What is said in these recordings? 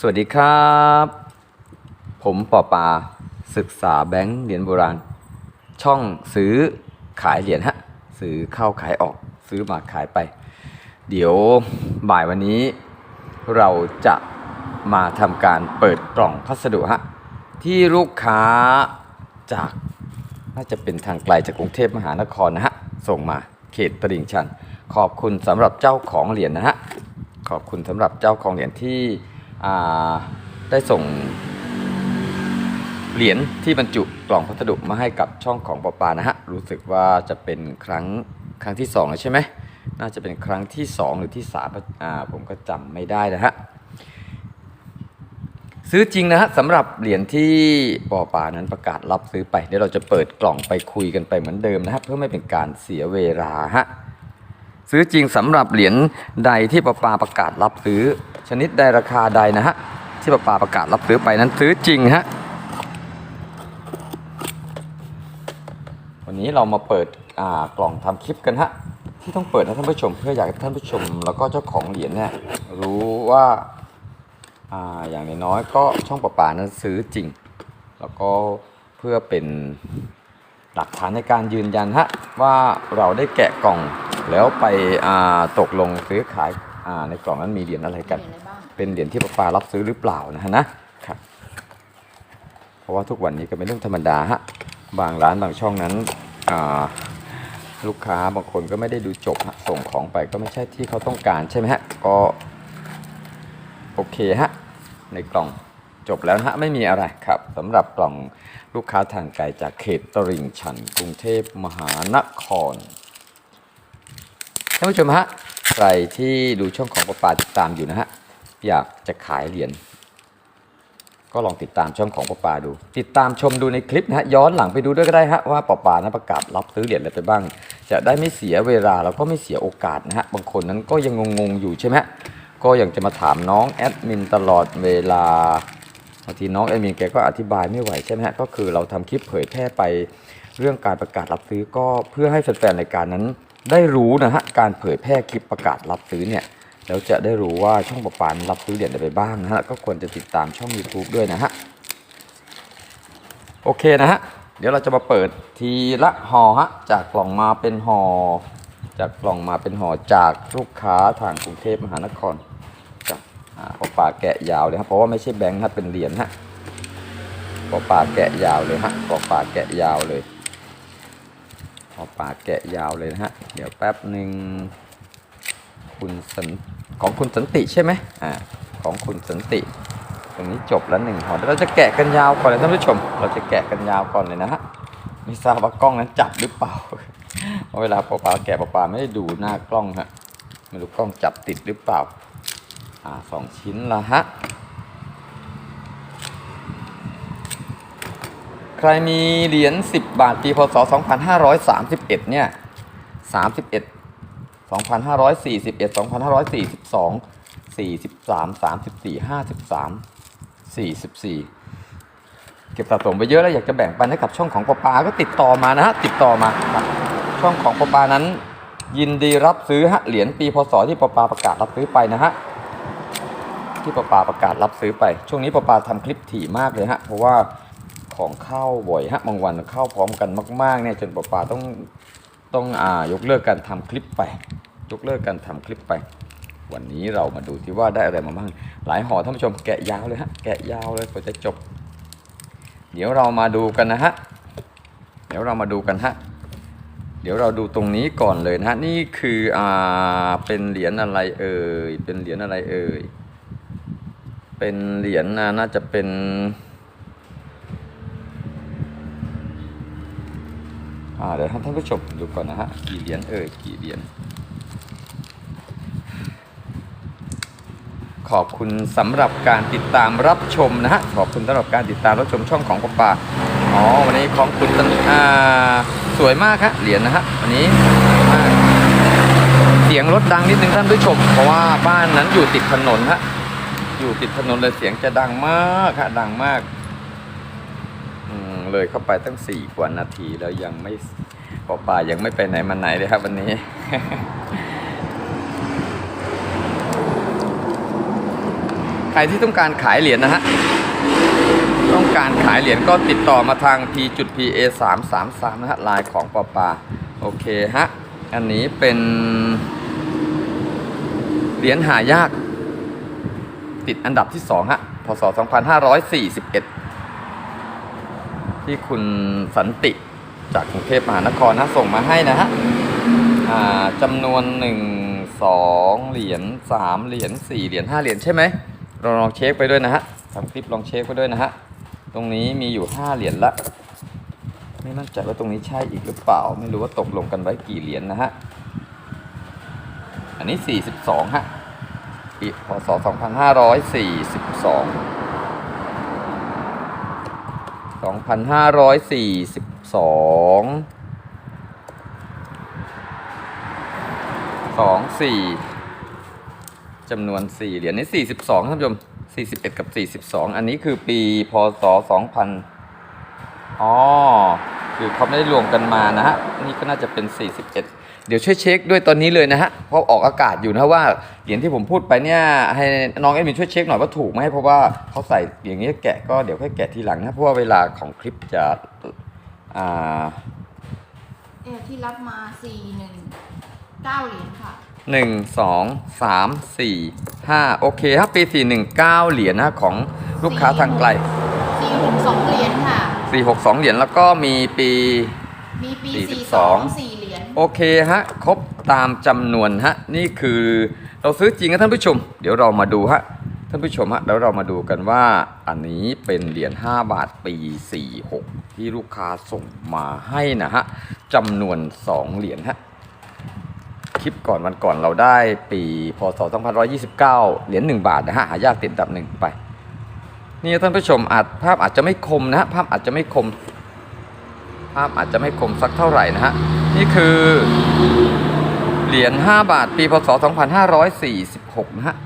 สวัสดีครับ ผมปอปาศึกษาแบงค์เหรียญโบราณ ช่องซื้อขายเหรียญฮะซื้อเข้าขายออกซื้อมาขายไป เดี๋ยวบ่ายวันนี้ เราจะมาทำการเปิดกล่องพัสดุฮะที่ลูกค้าจากน่าจะเป็นทางไกลจากกรุงเทพมหานครนะฮะส่งมาเขตตลิ่งชัน ขอบคุณสำหรับเจ้าของเหรียญนะฮะขอบคุณสำหรับเจ้าของเหรียญที่ ได้ส่งเหรียญที่บรรจุกล่องพัสดุมาให้กับช่องของปอปานะฮะ รู้สึกว่าจะเป็นครั้งครั้งที่สองแล้วใช่ไหม น่าจะเป็นครั้งที่สองหรือที่สามอ่าผมก็จำไม่ได้นะฮะ ซื้อจริงนะฮะสำหรับเหรียญที่ปอปานั้นประกาศรับซื้อไป เดี๋ยวเราจะเปิดกล่องไปคุยกันไปเหมือนเดิมนะฮะเพื่อไม่เป็นการเสียเวลาฮะ ซื้อจริงสำหรับเหรียญใดที่ปอปาประกาศรับซื้อ ชนิดใดราคาใดนะฮะที่ปอปาประกาศรับซื้อไปนั้นซื้อจริงฮะวันนี้เรามาเปิดกล่องทำคลิปกันฮะที่ต้องเปิดนะท่านผู้ชม เพื่ออยากให้ท่านผู้ชม แล้วก็เจ้าของเหรียญเนี่ยรู้ว่าออย่างน้อยก็ช่องประปานั้นซื้อจริง แล้วก็เพื่อเป็นหลักฐานในการยืนยันฮะว่าเราได้แกะกล่อง แล้วไปอ่าตกลงซื้อขายอ่าในกล่องนั้นมีเหรียญอะไรกันเหรียญอะไรบ้างเป็นเหรียญที่ประปารับซื้อหรือเปล่านะฮะนะครับเพราะว่าทุกวันนี้ก็เป็นเรื่องธรรมดาฮะบางร้านบางช่องนั้นอ่าลูกค้าบางคนก็ไม่ได้ดูจบฮะส่งของไปก็ไม่ใช่ที่เขาต้องการใช่ไหมฮะก็โอเคฮะในกล่องจบแล้วนะฮะไม่มีอะไรครับสำหรับกล่องลูกค้าทางไกลจากเขตตลิ่งชันกรุงเทพมหานครท่านผู้ชมฮะใครที่ดูช่องของประปาติดตามอยู่นะฮะอยากจะขายเหรียญก็ลองติดตามช่องของประปาดู ติดตามชมดูในคลิปนะฮะย้อนหลังไปดูด้วยก็ได้ฮะว่าประปานะประกาศรับซื้อเหรียญอะไรไปบ้าง จะได้ไม่เสียเวลาแล้วก็ไม่เสียโอกาสนะฮะบางคนนั้นก็ยังงงๆอยู่ใช่ไหมก็ยังจะมาถามน้องแอดมินตลอดเวลาบางทีน้องแอดมินแกก็อธิบายไม่ไหวใช่ไหมฮะก็คือเราทำคลิปเผยแพร่ไปเรื่องการประกาศรับซื้อก็เพื่อให้แฟนๆรายการนั้น ได้รู้นะฮะการเผยแพร่คลิปประกาศรับซื้อเนี่ยแล้วจะได้รู้ว่าช่องประปานรับซื้อเหรียญอะไรไปบ้างนะฮะก็ควรจะติดตามช่อง YouTube ด้วยนะฮะโอเคนะฮะเดี๋ยวเราจะมาเปิดทีละห่อฮะจากกล่องมาเป็นห่อจากกล่องมาเป็นห่อจากลูกค้าทางกรุงเทพมหานครจากอ่าปอปลาแกะยาวเลยครับเพราะว่าไม่ใช่แบงค์ครับเป็นเหรียญฮะปอปาแกะยาวเลยฮะปอปาแกะยาวเลย ปอปลาแกะยาวเลยนะฮะ เดี๋ยวแป๊บหนึ่งคุณสันของคุณสันติใช่ไหมอ่าของคุณสันติ ตรงนี้จบแล้วหนึ่งห่อเดี๋ยวเราจะแกะกันยาวก่อนเลยท่านผู้ชม เราจะแกะกันยาวก่อนเลยนะฮะไม่ทราบว่ากล้องนั้นจับหรือเปล่าเพราะเวลาปลาแกะปอปลาไม่ได้ดูหน้ากล้องฮะไม่รู้กล้องจับติดหรือเปล่าอ่าสองชิ้นละฮะ ใค รมีเหรียญ10 บาทปีพศ 2531 เนี่ย 31 2541 2542 43 34 53 44 เก็บสะสมไปเยอะแล้วอยากจะแบ่งปันให้กับช่องของปปาก็ติดต่อมานะฮะติดต่อมา ช่องของปปานั้น ยินดีรับซื้อฮะเหรียญปีพศที่ปปาประกาศรับซื้อไปนะฮะที่ปปาประกาศรับซื้อไป ช่วงนี้ปปาทำคลิปถี่มากเลยฮะเพราะว่า ของเข้าบ่อยฮะบางวันเข้าพร้อมกันมากๆเนี่ยจนปอปาต้องต้องอ่ายกเลิกการทำคลิปไป ยกเลิกการทำคลิปไป วันนี้เรามาดูที่ว่าได้อะไรมาบ้างหลายห่อท่านผู้ชมแกะยาวเลยฮะแกะยาวเลยกว่าจะจบ เดี๋ยวเรามาดูกันนะฮะเดี๋ยวเรามาดูกันฮะเดี๋ยวเราดูตรงนี้ก่อนเลยนะฮะนี่คืออ่าเป็นเหรียญอะไรเอ่ยเป็นเหรียญอะไรเอ่ยเป็นเหรียญน่าจะเป็น อ่า เดี๋ยวให้ท่านผู้ชมดูก่อนนะฮะกี่เหรียญเอ่ยกี่เหรียญขอบคุณสำหรับการติดตามรับชมนะฮะขอบคุณสำหรับการติดตามรับชมช่องของปอปาอ๋อวันนี้ของคุณตันอ่าสวยมากฮะเหรียญนะฮะวันนี้มากเสียงรถดังนิดนึงท่านผู้ชม เพราะว่าบ้านนั้นอยู่ติดถนนฮะอยู่ติดถนนเลยเสียงจะดังมากฮะดังมาก เลยเข้าไปตั้งสี่กว่านาทีแล้วยังไม่ปอปายังไม่ไปไหนมาไหนเลยครับวันนี้ ใครที่ต้องการขายเหรียญนะฮะต้องการขายเหรียญก็ติดต่อมาทาง p จุด pa 3 3 3นะฮะลน์ของปอปาโอเคฮะอันนี้เป็นเหรียญหายาก ติดอันดับที่2ฮะพศ2541 ที่คุณสันติจากกรุงเทพมหานครนะส่งมาให้นะฮะจำนวน 1 2 เหรียญ3เหรียญ4เหรียญ5เหรียญใช่ไหมเราลองเช็คไปด้วยนะฮะทำคลิปลองเช็คไปด้วยนะฮะตรงนี้มีอยู่ 5 เหรียญละไม่มั่นใจว่าตรงนี้ใช่อีกหรือเปล่า ไม่รู้ว่าตกลงกันไว้กี่เหรียญนะฮะอันนี้ 42ฮะปีพศ2542 2542สองสี่จำนวนสี่เหรียญนี่สี่สิบสองท่านผู้ชมสี่สิบเอ็ดกับสี่สิบสองอันนี้คือปีพศสองพันอ๋อ คือเขาไม่ได้รวมกันมานะฮะ นี่ก็น่าจะเป็นสี่สิบ เอ็ดเดี๋ยวช่วยเช็คด้วยตอนนี้เลยนะฮะเพราะออกอากาศอยู่นะว่าเหรียญที่ผมพูดไปเนี่ยให้น้องเอ็มมินช่วยเช็คหน่อยว่าถูกไหมเพราะว่าเขาใส่อย่างนี้แกะก็เดี๋ยวค่อยแกะทีหลังนะเพราะว่าเวลาของคลิปจะอ่าเออที่รับมาสี่หนึ่งเก้าเหรียญค่ะหนึ่งสองสามสี่ห้าโอเคครับปีสี่หนึ่งเก้าเหรียญนะของลูกค้าทางไกลสี่หกสองเหรียญค่ะสี่หกสองเหรียญแล้วก็มีปีมีปีสี่สิบสี่สสอองงสี่เหรียญ โอเคฮะครบตามจำนวนฮะนี่คือเราซื้อจริงนะท่านผู้ชม เดี๋ยวเรามาดูฮะท่านผู้ชมฮะแล้วเรามาดูกันว่าอันนี้เป็นเหรียญ5บาทปี 46 ที่ลูกค้าส่งมาให้นะฮะจำนวน 2 เหรียญฮะคลิปก่อนวันก่อนเราได้ปีพศ2529 เหรียญ1บาทนะฮะหายากติดดับหนึ่งไป นี่ท่านผู้ชมอาจภาพอาจจะไม่คมนะฮะภาพอาจจะไม่คม ภาพอาจจะไม่คมสักเท่าไหร่นะฮะ นี่คือเหรียญ5บาท ปีพศ 2546 นะฮะ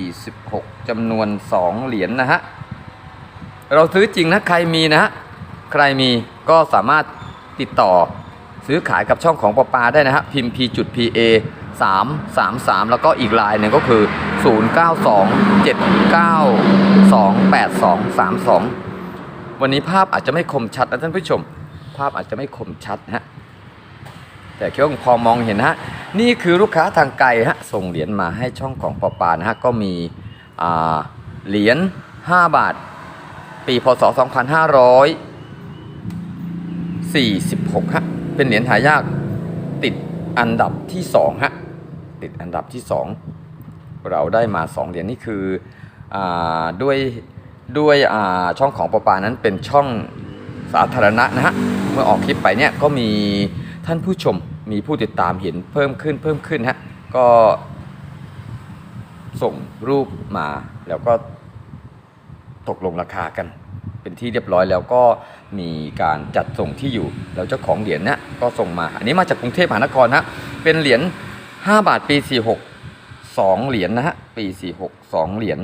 46จำนวน 2 เหรียญนะฮะ เราซื้อจริงนะ ใครมีนะฮะ ใครมีก็สามารถติดต่อซื้อขายกับช่องของปปาได้นะฮะ พิมพ์ p จุด pa 3 3 3 แล้วก็อีกลายหนึ่งก็คือ 0 9 2 7 9 2 8 2 3 2 วันนี้ภาพอาจจะไม่คมชัดนะท่านผู้ชมาพอาจจะไม่คมชัดนะฮะแต่คิดว่าพอมองเห็นฮะนี่คือลูกค้าทางไกลฮะส่งเหรียญมาให้ช่องของปอปานะฮะก็มีเหรียญ5บาท ปีพศ 2546ฮะเป็นเหรียญหายากติดอันดับที่2ฮะติดอันดับที่ 2 เราได้มา 2 เหรียญนี่คืออด้วยด้วยช่องของปอปานั้นเป็นช่องสาธารณะนะฮะ เมื่อออกคลิปไปเนี่ยก็มีท่านผู้ชมมีผู้ติดตามเห็นเพิ่มขึ้นเพิ่มขึ้นฮะก็ส่งรูปมาแล้วก็ตกลงราคากัน เป็นที่เรียบร้อยแล้วก็มีการจัดส่งที่อยู่แล้วเจ้าของเหรียญเนี่ยก็ส่งมา อันนี้มาจากกรุงเทพมหานครฮะเป็นเหรียญ5บาทปี 46 2 เหรียญนะฮะปี 46 2 เหรียญ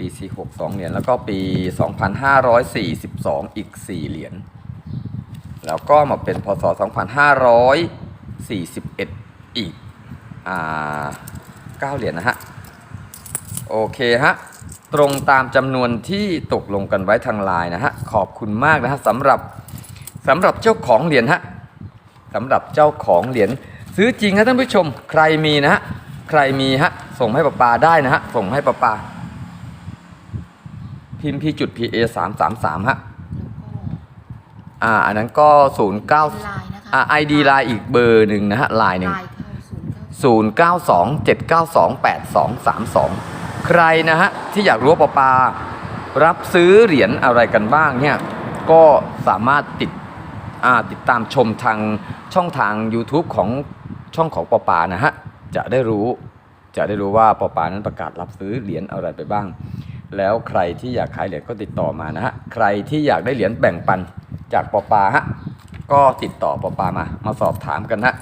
ปี46 2เหรียญแล้วก็ปี 2542 อีก 4 เหรียญแล้วก็มาเป็นพศ 2541 อีกอ่า9เหรียญนะฮะ โอเคฮะ ตรงตามจำนวนที่ตกลงกันไว้ทางไลน์นะฮะ ขอบคุณมากนะฮะสำหรับสำหรับเจ้าของเหรียญฮะสำหรับเจ้าของเหรียญซื้อจริงนะท่านผู้ชม ใครมีนะฮะ ใครมีฮะ ส่งให้ป้าปาได้นะฮะ ส่งให้ป้าปา พิมพ์ p จุด pa 3 3 3ฮะอ่าอันนั้นก็ 0 9แล้วก็ไลน์นะคะอ่า ID ไลน์อีกเบอร์หนึ่งนะฮะไลน์หนึ่งไลน์เข้าศูนย์เก้า092 792 8232 ใครนะฮะ ที่อยากรู้ว่าปอปา รับซื้อเหรียญอะไรกันบ้างเนี่ย ก็สามารถติดอ่าติดตามชมทางช่องทาง YouTube ของช่องของปอปานะฮะ จะได้รู้จะได้รู้ว่าปอปานั้นประกาศรับซื้อเหรียญอะไรไปบ้าง แล้วใครที่อยากขายเหรียญก็ติดต่อมานะฮะ ใครที่อยากได้เหรียญแบ่งปันจากปอปาฮะ ก็ติดต่อปอปามา มาสอบถามกันฮะ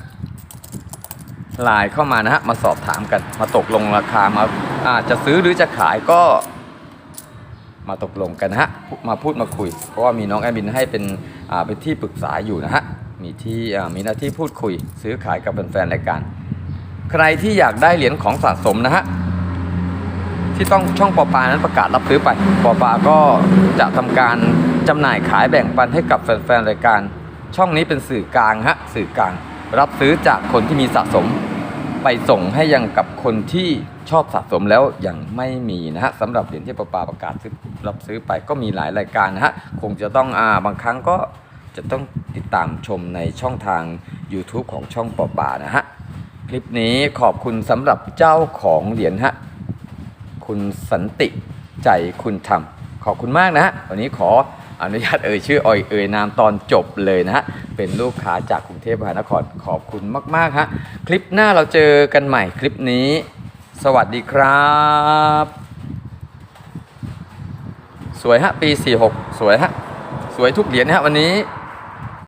ไลน์เข้ามานะฮะ มาสอบถามกัน มาตกลงราคา มาอาจะซื้อหรือจะขายก็ มาตกลงกันนะฮะ มาพูดมาคุย เพราะว่ามีน้องแอดมินให้เป็นอ่าเป็นที่ปรึกษาอยู่นะฮะ มีที่อ่ามีหน้าที่พูดคุย ซื้อขายกับแฟนๆรายการ ใครที่อยากได้เหรียญของสะสมนะฮะ ที่ต้องช่องปอปานั้นประกาศรับซื้อไปปอปาก็จะทำการจำหน่ายขายแบ่งปันให้กับแฟนๆรายการ ช่องนี้เป็นสื่อกลางฮะสื่อกลาง รับซื้อจากคนที่มีสะสม ไปส่งให้ยังกับคนที่ชอบสะสมแล้วยังไม่มีนะฮะสำหรับเหรียญที่ปอปาประกาศซื้อรับซื้อไปก็มีหลายรายการนะฮะคงจะต้องอ่าบางครั้งก็จะต้องติดตามชมในช่องทาง YouTube ของช่องปอปานะฮะคลิปนี้ขอบคุณสำหรับเจ้าของเหรียญฮะ คุณสันติใจคุณทำขอบคุณมากนะฮะวันนี้ขออนุญาตเอ่ยชื่ออ่อยเอ่ยนามตอนจบเลยนะฮะเป็นลูกค้าจากกรุงเทพมหานครขอบคุณมากๆฮะคลิปหน้าเราเจอกันใหม่คลิปนี้ สวัสดีครับ สวยฮะปี 46 สวยฮะสวยทุกเหรียญฮะวันนี้